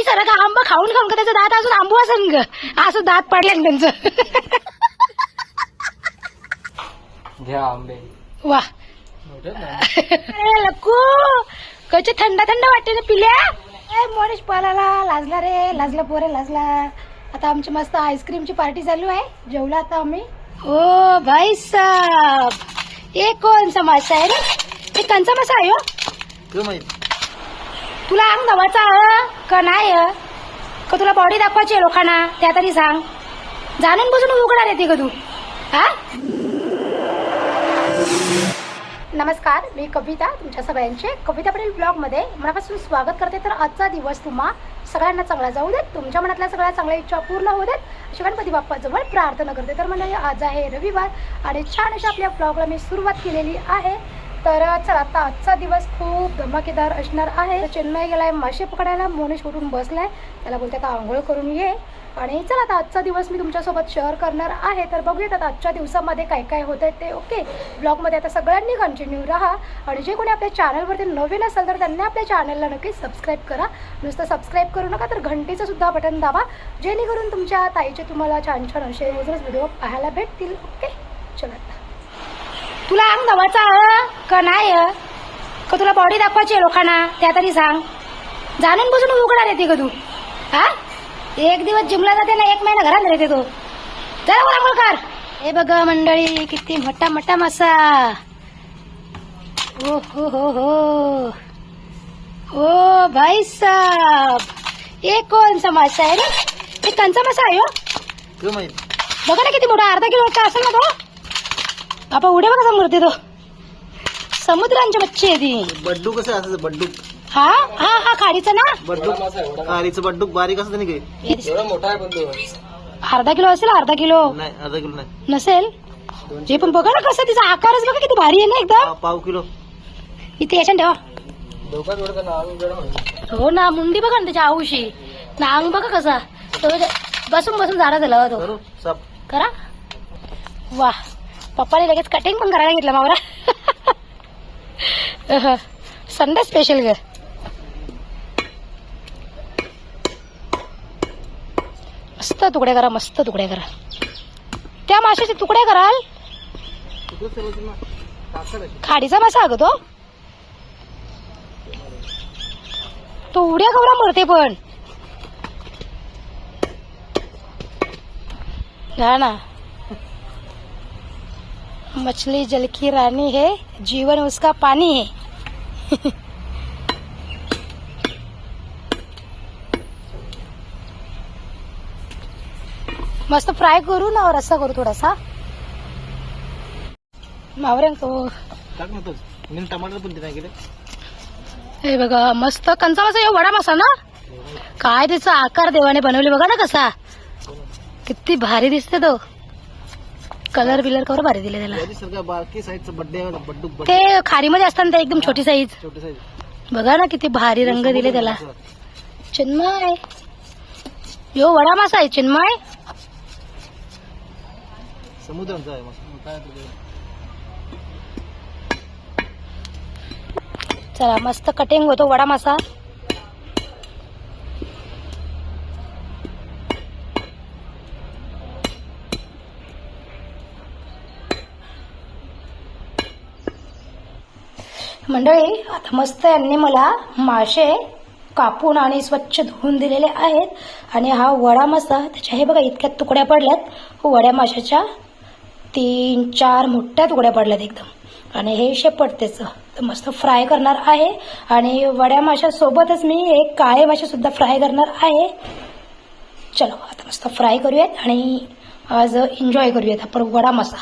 बाई सर का आंबा खाऊन खाऊन का त्याचं दात अजून आंबू असेल ग? असं दात पडले त्यांचं. घ्या आंबे. वा. लक्कू! कचे थंड थंड वाटते ना पिल्या? ए, मनीष पळाला लाजला रे लाजला पोरे लाजला. आता आमची मस्त आईस्क्रीमची पार्टी चालू आहे. जेवला आता आम्ही. ओ भाई साहब हे कोणचा मासा आहे रे? हे कंचा मासा आहे हो? तुला अंग नवाचा आहे का नाही का तुला बॉडी दाखवायची आहे लोकांना? त्या तरी सांग. जाणून बसून उघडा येते का तू. हा? नमस्कार मी कविता तुमच्या सगळ्यांचे कविता पटेल ब्लॉगमध्ये मनापासून स्वागत करते. तर आजचा दिवस तुम्हा सगळ्यांना चांगला जाऊ देत तुमच्या मनातल्या सगळ्या चांगल्या इच्छा पूर्ण होऊ देत. अशी गणपती बाप्पाजवळ प्रार्थना करते. तर म्हणजे आज आहे रविवार आणि छान अशा आपल्या ब्लॉगला मी सुरुवात केलेली आहे. तर चला आता आजचा दिवस खूप धमाकेदार असणार आहे. चेन्नई गेलाय मासे पकडायला मोनेश उठून बसलाय. त्याला बोलते आता आंघोळ करून ये. आणि चला आता आजचा दिवस मी तुमच्यासोबत शेअर करणार आहे. तर बघूयात आता आजच्या दिवसामध्ये काय काय होत आहे ते. ओके ब्लॉगमध्ये आता सगळ्यांनी कंटिन्यू राहा. आणि जे कोणी आपल्या चॅनलवरती नवीन असेल तर त्यांनी आपल्या चॅनलला नक्की सबस्क्राईब करा. नुसतं सबस्क्राईब करू नका तर घंटीचं सुद्धा बटन दाबा. जेणेकरून तुमच्या ताईचे तुम्हाला छान छान असे रोजच व्हिडिओ पाहायला भेटतील. ओके चला आता. तुला अंग नवाचा आहे का नाही? का तुला बॉडी दाखवायची आहे लोकांना? त्या तरी सांग. जाणून बसून उघडा येते का तू हा? एक दिवस जिमला जाते ना एक महिना घरात राहते तो. चला बोला मुलकार हे बघा मंडळी किती मोठा मोठा मासा. ओ हो हो हो. ओ भाई साहब हे कोणचा मासा आहे रे? हे कंचा मासा आहे हो. बघा ना किती मोठा अर्धा किलोचा असेल ना तो. बापा उडे बघा समोर ते तो समुद्रांची मच्छी आहे ती बड्डू कसं असायचं बड्डू हा हा हा खाडीचा ना? बड्डू खारीचं बड्डू बारीक असतं नाही काही. एवढा मोठा आहे पण तो अर्धा किलो असेल अर्धा किलो. नाही अर्धा किलो नाही. नसेल? जे पण बघा ना कसं तिचा आकारच बघा किती भारी आहे ना एकदम. पाव किलो. इथे याच्यात ठेवा. धोका थोडं नाव हो ना मुंडी बघा ना त्याच्या आऊशी. ना अंग बघा कसा. तो जे- बसून बसून झाला झाला तो करू साप. करा. वा. पप्पाने लगेच कटिंग पण करायला घेतलं मावरा. संडे स्पेशल ग. मस्त तुकडे करा मस्त तुकडे करा. त्या माशाचे तुकडे कराल? खाडीचा मासा अगं तो. तो उड्या कवरा मरते पण. ना. मछली जल की रानी है जीवन उसका पानी है। मस्त फ्राय करू ना रस्सा करू थोडासा. मावऱ्यांग तो टाक ना तोच मी टमाटर पण ते हे बघा मस्त कंचा मासा हे वडा मासा ना? काय त्याचा आकार देवाने बनवले बघा ना कसा. किती भारी दिसते तो. कलर बिलर कवर भारी दिले त्याला. सारखा बारकी साईजचं बड्डे आहे बड्डू बड्डू. ते खारीमध्ये असताना ते एकदम छोटी साईज छोटे साईज बघा ना किती भारी रंग दिले त्याला. चिन्मय. यो वडा मासा आहे चिन्मय. समुद्रांचा आहे मस्त. काय ते? चला मस्त कटिंग होतो वडा मासा मंडळी आता मस्त यांनी मला मासे कापून आणि स्वच्छ धुवून दिलेले आहेत. आणि हा वडा मासा त्याच्या हे बघा इतक्या तुकड्या पडल्यात. वड्या माशाच्या तीन चार मोठ्या तुकड्या पडल्यात एकदम. आणि हे शेपट त्याचं. तर मस्त फ्राय करणार आहे. आणि वड्या माशासोबतच मी एक काळे मासे सुद्धा फ्राय करणार आहे. चलो आता मस्त फ्राय करूयात आणि आज एन्जॉय करूयात आपण वडा मसा.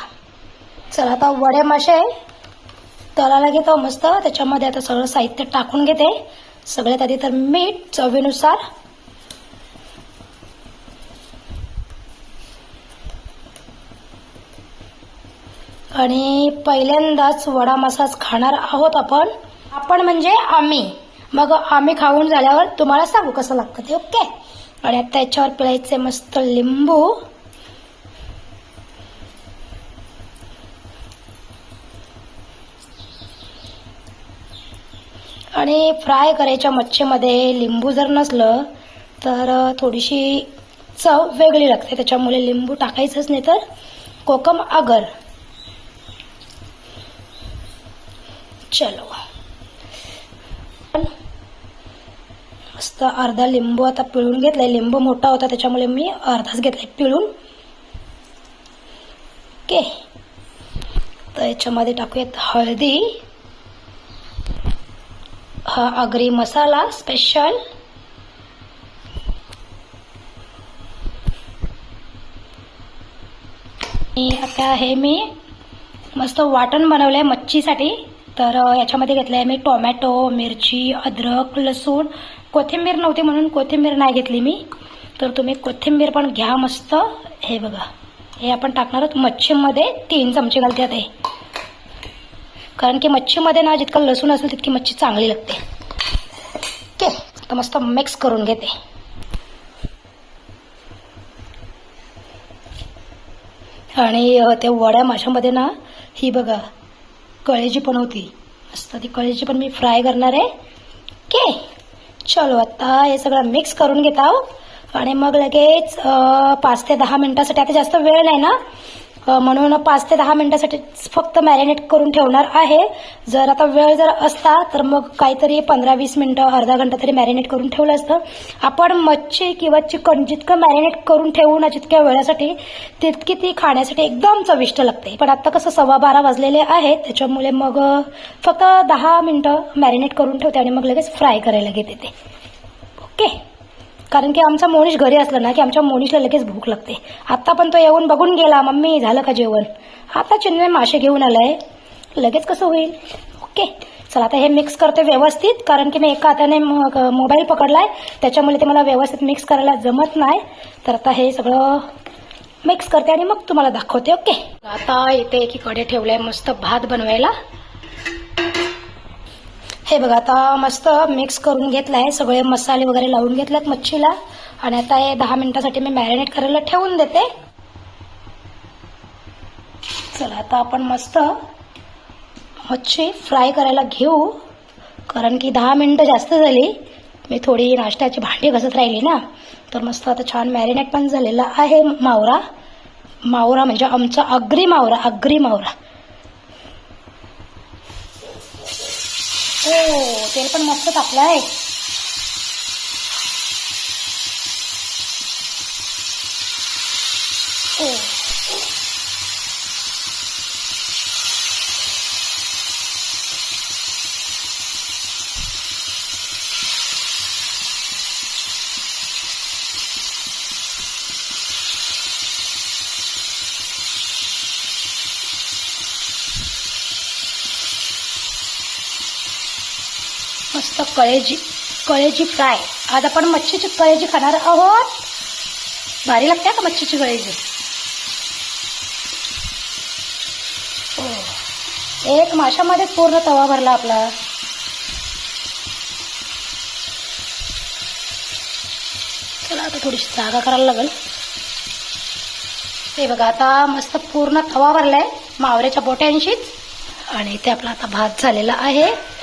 चला आता वड्या मासे तळाला घेतो मस्त. त्याच्यामध्ये आता सगळं साहित्य टाकून घेते. सगळ्यात आधी तर मीठ चवीनुसार. आणि पहिल्यांदाच वडा मसाज खाणार आहोत आपण. आपण म्हणजे आम्ही. मग आम्ही खाऊन झाल्यावर तुम्हाला सांगू कसं लागतं ते ओके? आणि आता याच्यावर पिळायचे मस्त लिंबू. आणि फ्राय करायच्या मच्छीमध्ये लिंबू जर नसलं तर थोडीशी चव वेगळी लागते. त्याच्यामुळे लिंबू टाकायचंच नाही तर कोकम आगर. चलो. मस्त अर्धा लिंबू आता पिळून घेतलाय. लिंबू मोठा होता त्याच्यामुळे मी अर्धाच घेतलाय पिळून. ओके. तर याच्यामध्ये टाकूयात हळदी. हा आगरी मसाला स्पेशल आता हे मी मस्त वाटण बनवलं आहे मच्छीसाठी. तर याच्यामध्ये घेतलं आहे मी टोमॅटो मिरची अद्रक लसूण कोथिंबीर नव्हती म्हणून कोथिंबीर नाही घेतली मी. तर तुम्ही कोथिंबीर पण घ्या मस्त. हे बघा. हे आपण टाकणार आहोत मच्छीमध्ये. तीन चमचे घालते आता कारण की मच्छीमध्ये ना जितकं लसूण असेल तितकी मच्छी चांगली लागते. ओके तर मस्त मिक्स करून घेते. आणि त्या वड्या माशामध्ये ना ही बघा कळेजी पण होती. मस्त ती कळेजी पण मी फ्राय करणार आहे. ओके चलो आता हे सगळं मिक्स करून घेत आहो आणि मग लगेच पाच ते दहा मिनिटासाठी आता जास्त वेळ नाही ना. म्हणून पाच ते दहा मिनिटासाठी फक्त मॅरिनेट करून ठेवणार आहे. जर आता वेळ जर असता तर मग काहीतरी पंधरा वीस मिनिटं अर्धा घंटा तरी मॅरिनेट करून ठेवलं असतं. आपण मच्छी किंवा चिकन जितकं मॅरिनेट करून ठेवू ना जितक्या वेळासाठी तितकी ती खाण्यासाठी एकदम चविष्ट लागते. पण आता कसं सव्वा बारा वाजलेले आहेत त्याच्यामुळे मग फक्त दहा मिनिटं मॅरिनेट करून ठेवते आणि मग लगेच फ्राय करायला घेते ते. ओके? कारण की आमचा मोनिश घरी असला ना की आमच्या मोनीशला लगेच भूक लागते. आत्ता पण तो येऊन बघून गेला मम्मी झालं का जेवण? आता चिन्मय मासे घेऊन आलाय. लगेच कसं होईल? ओके चला आता हे मिक्स करते व्यवस्थित कारण की मी एका हाताने मग मोबाईल पकडलाय त्याच्यामुळे ते मला व्यवस्थित मिक्स करायला जमत नाही. तर आता हे सगळं मिक्स करते आणि मग तुम्हाला दाखवते ओके? आता इथे एकीकडे ठेवलंय मस्त भात बनवायला. हे बघा आता मस्त मिक्स करून घेतलाय. सगळे मसाले वगैरे लावून घेतलेत मच्छीला. आणि आता हे दहा मिनिटासाठी मी मॅरिनेट करायला ठेवून देते. चला आता आपण मस्त मच्छी फ्राय करायला घेऊ. कारण की दहा मिनिटं जास्त झाली. मी थोडी नाश्त्याची भांडी घसत राहिली ना. तर मस्त आता छान मॅरिनेट पण झालेला आहे मावरा. मावरा म्हणजे आमचा अग्री मावरा अग्री मावरा. हो तेल पण मस्त टाकलं आहे हो. ओ मस्त कळेजी कळेजी फ्राय. आज आपण मच्छीची कळेजी खाणार आहोत. भारी लागते का मच्छीची कळेजी? हो. एक माशामध्ये पूर्ण तवा भरला आपला. चला आता थोडीशी जागा करायला लागेल. हे बघा आता मस्त पूर्ण तवा भरलाय मावऱ्याच्या बोट्यांशीच. आणि ते आपला आता भात झालेला आहे.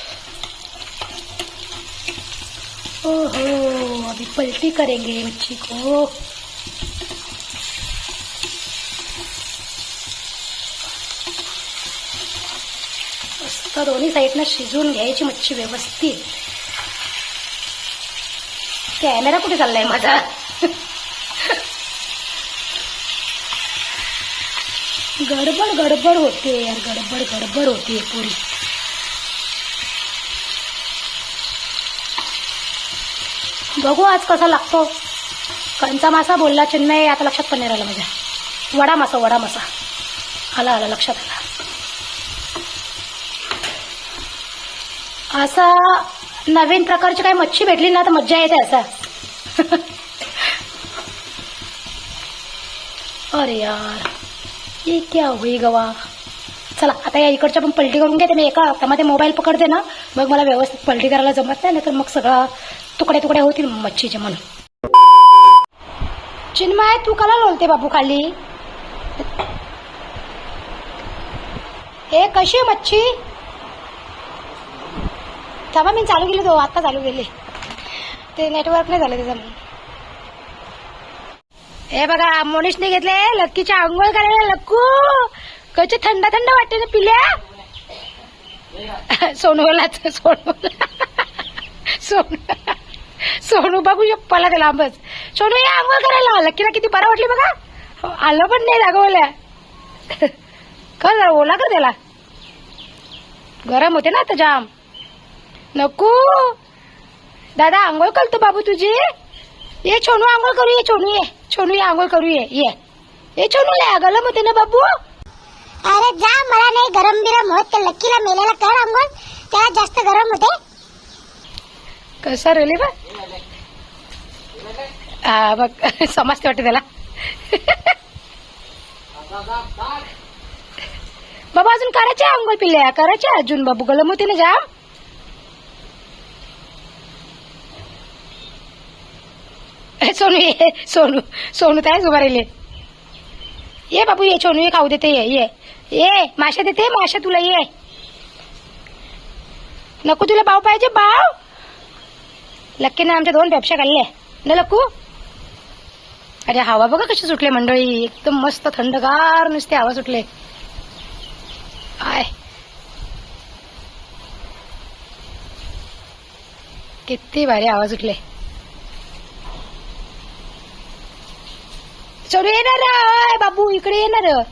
ओहो अभी पलटी करेंगे मच्छी को। मस्त दोन्ही साईडनं शिजवून घ्यायची मच्छी व्यवस्थित. कॅमेरा कुठे चाललाय माझा? गडबड गडबड होते यार गडबड गडबड होते पुरी. बघू आज कसा लागतो. कंचा मासा बोलला चिन्मय आता लक्षात पण नाही राहिला माझ्या. वडा मासा वडा मासा. आला आला लक्षात आला. असा नवीन प्रकारची काही मच्छी भेटली ना तर मज्जा येते असा. अरे यार ये क्या हुई गवा चला आता या इकडच्या पण पलटी करून घेते मी एका हातामध्ये मोबाईल पकडते ना मग मला व्यवस्थित पलटी करायला जमत नाही तर मग सगळा तुकडे तुकडे होतील मच्छीचे म्हणून. चिन्मय तू कला लोलते बाबू खाली? हे कशी आहे मच्छी? थांबा मी चालू केली तो आत्ता चालू केली. ते नेटवर्क नाही झालं त्याचं हे बघा मोनिशने घेतले लक्कीच्या आंघोळ करायला लक्कू! कसे थंड थंड वाटते ना पिल्या? सोनूला सोनू सोनू सोनू बघू पला ते लांबच सोनू या आंघोळ करायला लक्कीला किती बरं वाटली बघा. हो, आलं पण नाही दाखवल्या कर जरा ओला कर त्याला. गरम होते ना आता जाम. नको. दादा आंघोळ करतो बाबू तुझी. ये छोनू आंघोळ करू ये छोनू ये. छोनू ये आंघोळ करू ये. ये. ये छोनू लय गलम होते ना बाबू. अरे जा मला नाही गरम बिरम होत. त्या लक्कीला मेलेला कर अंघोळ त्याला जास्त गरम होते. कसा रेली बा हा बघ समजते वाटते त्याला. बाबा अजून करायचे आंघोळ पिल्ल्या करायचे अजून? बाबू गलम होते ना जाम. सोनू ये सोनू सोनू त्याच उभा राहिले. ये बाबू ये सोनू ये खाऊ देते ये ये. ये माशा देते माशा तुला ये. नको तुला भाव पाहिजे भाव. लक्कीने आमच्या दोन पेपशा काढल्या ना लक्कू अरे हवा बघा कशी सुटले मंडळी. एकदम मस्त थंडगार नुसते हवा सुटले. आय. किती भारी आवाज उठले चोरू येणार बाबू. इकडे येणार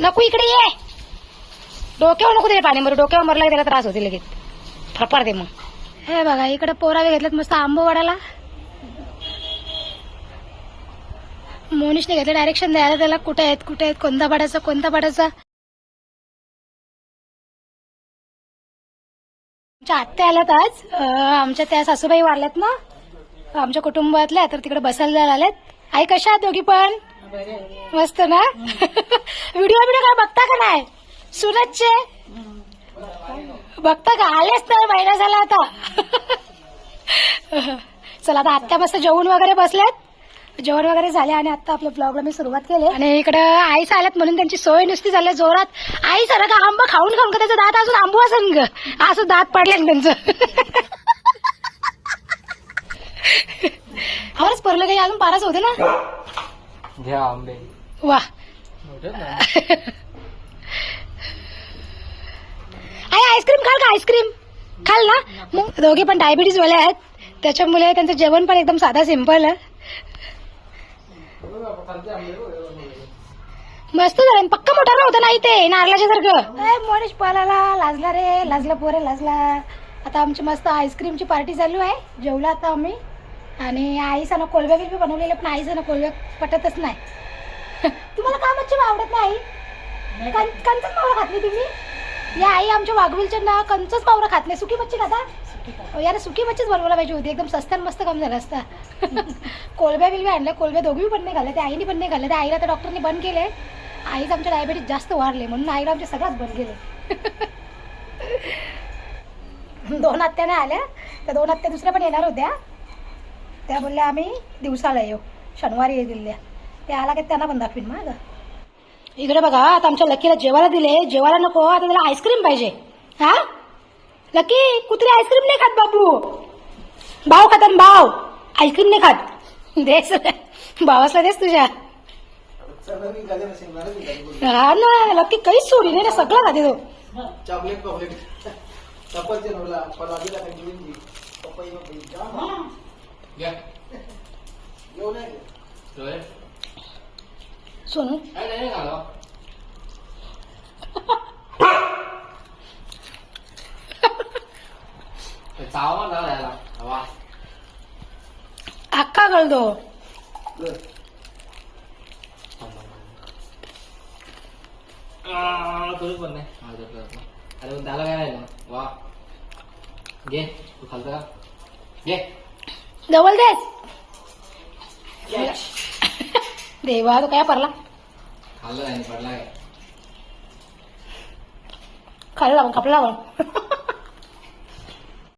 नको इकडे ये. डोक्यावर नको त्याला पाणी मरू. डोक्यावर मरला त्याला त्रास होते लगेच. दे मग. हे बघा इकडे पोरावे घेतलेत मस्त आंबो वाडाला. मोनिशने घेतलं डायरेक्शन द्यायला त्याला. कुठे आहेत कुठे आहेत कोणता पाडायचा कोणता पाडायचा आमच्या आत्या आल्यात आज. आमच्या त्या सासूबाई वारल्यात ना. आमच्या कुटुंबातल्या तर तिकडे बसायला आल्यात. आई कशा आहात दोघी पण? मस्त ना? व्हिडिओ व्हिडिओ काय बघता का नाही? सुरतचे बघता का? आलेच तर महिना झाला आता. चला आता आत्या मस्त जेवण वगैरे बसल्यात जेवण वगैरे झाले आणि आता आपल्या ब्लॉगला मी सुरुवात केली. आणि इकडं आईच आल्यात म्हणून त्यांची सोय नुसती झाली. जोरात आई सर का आंबा खाऊन खाऊन का? त्याचं दात अजून आंबू असन ग. असं दात पडले त्यांचं. आवरच परलं काही? अजून पाराच होते ना? घ्या आंबे वा आई आईस्क्रीम खाल का आईस्क्रीम खाल ना मग दोघे पण डायबिटीज वाले आहेत. त्याच्यामुळे त्यांचं जेवण पण एकदम साधा सिंपल आहे. मस्त झालं. पक्का मोठा नव्हता नाही ते नारळाच्या सारखं. मनीष पळाला लाजला रे. लाजला पोरे लाजला. आता आमची मस्त आईस्क्रीमची पार्टी चालू आहे. जेवला आता आम्ही. आणि आईसानं कोलब्या बिलबी बनवलेल्या पण आईसानं कोलब्या पटतच नाही. तुम्हाला का मच्छी आवडत नाही? आई कं- कंचच खात नाही तुम्ही? या आई आमच्या वाघविलच्या ना कंचच पावरा खात नाही. सुकी मच्छी खाता? अहो, यार सुकी मच्छीच बनवायला पाहिजे होती. एकदम सस्त्यान मस्त काम झालं असता. कोलब्या बिलब्या आणल्या. कोलब्या दोघी पण नाही खाल्ल्या. त्या आईने पण नाही त्या आईला तर डॉक्टरने बंद केले आईच आमच्या डायबिटीस जास्त वाढले म्हणून आईला आमचे सगळ्याच बंद केले दोन आत्याने आल्या. त्या दोन आत्या दुसऱ्या पण येणार होत्या. त्या बोलल्या आम्ही दिवसाला येऊ. शनिवारी येतील त्या त्या आला की त्यांना पण दाखवीन मग. इकडे बघा आता आमच्या लकीला जेवायला दिले. जेवायला नको. आता त्याला आईस्क्रीम पाहिजे. हा? लकी कुत्री आईस्क्रीम नाही खात बाबू भाव खातात भाव आईस्क्रीम नाही खात. देस भावासला देस तुझ्या. हा ना लकी काहीच सोडी नाही ना सगळं खाते तो. चॉकलेट चॉकलेट सफरचंद होला फळभाजीला काही घेऊन दे. पपई पपई जाम. घेऊन ये. सोनू अक्का गळदो तुझं पण नाही अरे पण त्याला काय राहिलं वा घे तू खालतं का घे डबल देस देवा तो काय पडला खाल्लं नाही पडला काय खाल्ला मग कपला मग